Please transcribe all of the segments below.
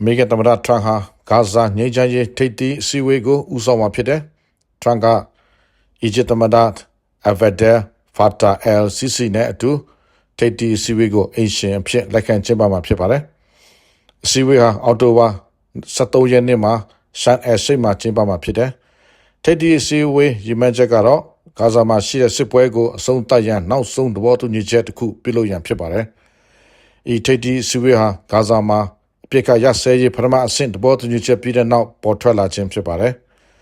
အမေရိကန်သမ္မတထရန့်ဟာဂါဇာငြိမ်းချမ်းရေးထိပ်သီးအစည်းအဝေးကိုဦးဆောင်မှာဖြစ်တယ်။ထရန့်ကအီဂျစ်သမ္မတအဗဒယ်ဖာတာအယ်စီစီနဲ့အတူထိပ်သီးအစည်းအဝေးကိုအင်ရှင်အဖြစ်လက်ခံကျင်းပမှာဖြစ်ပါတယ်။အစည်းအဝေးဟာအောက်တိုဘာ23ရက်နေ့မှာရှန်အဲရှိတ်မှာကျင်းပမှာဖြစ်တယ်။ထိပ်သီးအစည်းအဝေးရည်မှန်းချက်ကတော့ဂါဇာမှာရှိတဲ့စစ်ပွဲကိုအဆုံးသတ်ရန်နောက်ဆုံးသဘောတူညီချက်တစ်ခုပြုလုပ်ရန်ဖြစ်ပါတယ်။ဤထိပ်သီးအစည်းအဝေးဟာဂါဇာမှာ အပြစ်ကရဆဲရေးပထမအဆင့်သဘောတူညီချက်ပြီးတဲ့နောက်ပေါ်ထွက်လာခြင်းဖြစ်ပါတယ်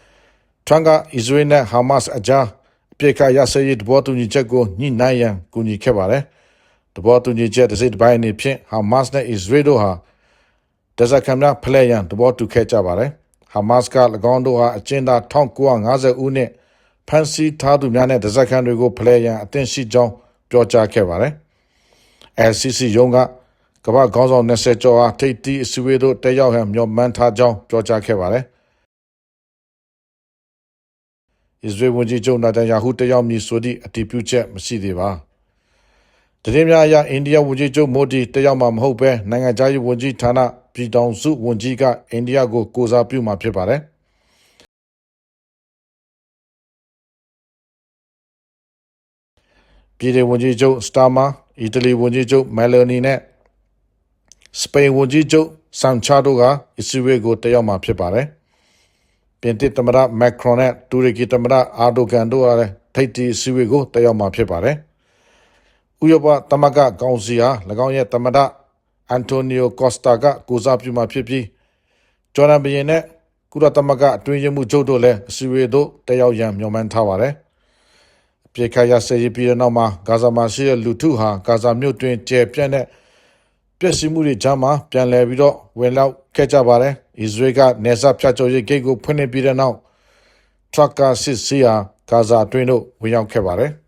။ထရန့်ကအစ္စရေးနဲ့ဟာမတ်စ်အကြားအပြစ်ကရဆဲရေးသဘောတူညီချက်ကိုညှိနှိုင်းရန်ကူညီခဲ့ပါတယ်။သဘောတူညီချက်တစ်စိတ်တစ်ပိုင်းအနေဖြင့်ဟာမတ်စ်နဲ့အစ္စရေးတို့ဟာဒဇက်ခံများဖလဲရန်သဘောတူခဲ့ကြပါတယ်။ဟာမတ်စ်က၎င်းတို့ဟာအကျဉ်းသား1950ဦးနဲ့ဖန်စီထားသူများနဲ့ဒဇက်ခံတွေကိုဖလဲရန်အသင့်ရှိကြောင်းပြောကြားခဲ့ပါတယ်။ LCC ရုံးက ကမ္ဘာခေါင်းဆောင်20ကျော်အားထိပ်တီးအစည်းအဝေးတို့တက်ရောက်ဟန်မျှော်မှန်းထားကြောင်းပြောကြားခဲ့ပါတယ်။အစ္စရေးဝန်ကြီးချုပ်နာတန်ယာဟုတက်ရောက်မည်ဆိုသည့်အတည်ပြုချက်မရှိသေးပါ။တရင်များအရအိန္ဒိယဝန်ကြီးချုပ်မိုဒီတက်ရောက်မှာမဟုတ်ဘဲနိုင်ငံခြားရေးဝန်ကြီးဌာနပြည်ထောင်စုဝန်ကြီးကအိန္ဒိယကိုကိုစားပြုမှာဖြစ်ပါတယ်။ပြည်ထောင်ဝန်ကြီးချုပ်စတာမာအီတလီဝန်ကြီးချုပ်မဲလိုနီနဲ့ စပိန်ဝန်ကြီးချုပ်ဆန်ချာတို့ကအစ္စရေးကိုတက်ရောက်မှာဖြစ်ပါတယ်။ပြင်သစ်သမ္မတမက်ခရွန်နဲ့တူရကီသမ္မတအာဒိုဂန်တို့ကလည်းထိပ်တီအစည်းအဝေးကိုတက်ရောက်မှာဖြစ်ပါတယ်။ဥရောပသမဂ္ဂကောင်စီဟာ၎င်းရဲ့သမ္မတအန်တိုနီယိုကော့စတာကကိုစားပြုမှာဖြစ်ပြီးဂျော်ဒန်ဘီယင်နဲ့ကုလသမဂ္ဂအတွင်းရေးမှူးချုပ်တို့လည်းအစည်းအဝေးတို့တက်ရောက်ရန်မျှော်မှန်းထားပါတယ်။အပြစ်ခတ်ရစေပြီးတဲ့နောက်မှာဂါဇာမှာရှိတဲ့လူထုဟာဂါဇာမြို့တွင်ကျယ်ပြန့်တဲ့ ပျက်စီးမှုတွေကြားမှာပြန်လည်ပြီးတော့ဝင်လောက်ခဲ့ကြပါတယ်။အစ္စရေးကနေဆက်ဖြတ်ကျော်ရေးဂိတ်ကိုဖွင့်နေပြီးတဲ့နောက်ထရပ်ကာစစ်စီယာဂါဇာအတွင်းတို့ဝင်ရောက်ခဲ့ပါတယ်။